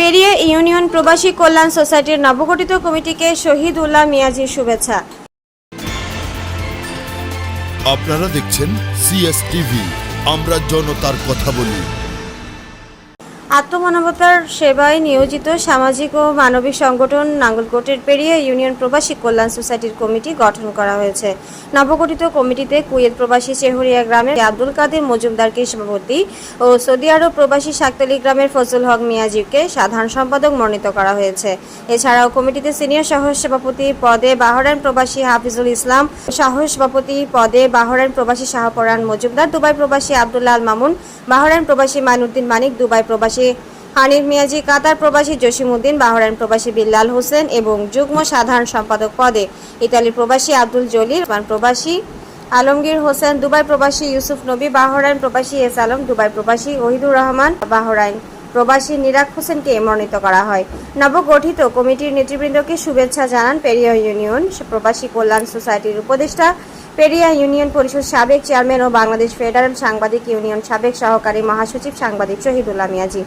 পেরিয়ে ইউনিয়ন প্রবাসী কল্যাণ সোসাইটির নবগঠিত কমিটিকে শহীদ উল্লাহ মিয়াজির শুভেচ্ছা। আপনারা দেখছেন সিএস টিভি আমরা জনতার কথা বলি। আত্মমানবতার সেবায় নিয়োজিত সামাজিক ও মানবিক সংগঠন নাঙ্গলকোটের পেরিয়ে ইউনিয়ন প্রবাসী কল্যাণ সোসাইটির কমিটি গঠন করা হয়েছে। নবগঠিত কমিটিতে কুয়েত প্রবাসী চেহরিয়া গ্রামের আব্দুল কাদের মজুমদারকে সভাপতি ও সৌদি আরব প্রবাসী শাকতলি গ্রামের ফজল হক মিয়াজিকে সাধারণ সম্পাদক মনোনীত করা হয়েছে। এছাড়াও কমিটিতে সিনিয়র সহ সভাপতি পদে বাহরাইন প্রবাসী হাফিজুল ইসলাম সহ সভাপতি পদে বাহরাইন প্রবাসী শাহপরান মজুমদার, দুবাই প্রবাসী আব্দুল্লাহ মামুন, বাহরাইন প্রবাসী মাইনুদ্দিন মানিক, দুবাই প্রবাসী হানিফ মিয়াজি, কাতার প্রবাসী জসিমউদ্দিন, বাহরাইন প্রবাসী বিল্লাল হোসেন এবং যুগ্ম সাধারণ সম্পাদক পদে ইতালি প্রবাসী আব্দুল জলিল প্রবাসী আলমগীর হোসেন, দুবাই প্রবাসী ইউসুফ নবী, বাহরাইন প্রবাসী এস আলম, দুবাই প্রবাসী ওহিদুর রহমান, বাহরাইন প্রবাসী নিরাক হোসেনকে মনোনীত করা হয়। নবগঠিত কমিটির নেতৃবৃন্দকে শুভেচ্ছা জানান পেরিয়া ইউনিয়ন প্রবাসী কল্যাণ সোসাইটির উপদেষ্টা পেরিয়া ইউনিয়ন পরিষদ সাবেক চেয়ারম্যান ও বাংলাদেশ ফেডারেল সাংবাদিক ইউনিয়ন সাবেক সহকারী মহাসচিব সাংবাদিক শহীদুল্লাহ মিয়াজি।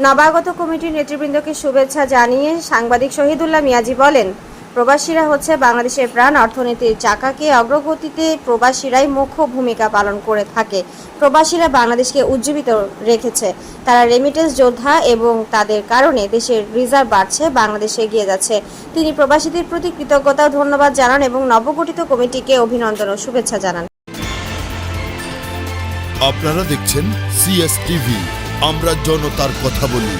নবাগত কমিটির নেতৃবৃন্দকে শুভেচ্ছা জানিয়ে সাংবাদিক শহীদুল্লাহ মিয়াজি বলেন প্রবাসীরা হচ্ছে বাংলাদেশের প্রাণ অর্থনীতির চাকাকে অগ্রগতিতে প্রবাসীরাই মুখ্য ভূমিকা পালন করে থাকে। প্রবাসীরা বাংলাদেশকে উজ্জীবিত রেখেছে। তারা রেমিটেন্স যোদ্ধা এবং তাদের কারণে দেশের রিজার্ভ বাড়ছে, বাংলাদেশ এগিয়ে যাচ্ছে। তিনি প্রবাসীদের প্রতি কৃতজ্ঞতা ও ধন্যবাদ জানান এবং নবগঠিত কমিটিকে অভিনন্দন ও শুভেচ্ছা জানান। আপনারা দেখছেন সিএসটিভি আমরা জনতার কথা বলি।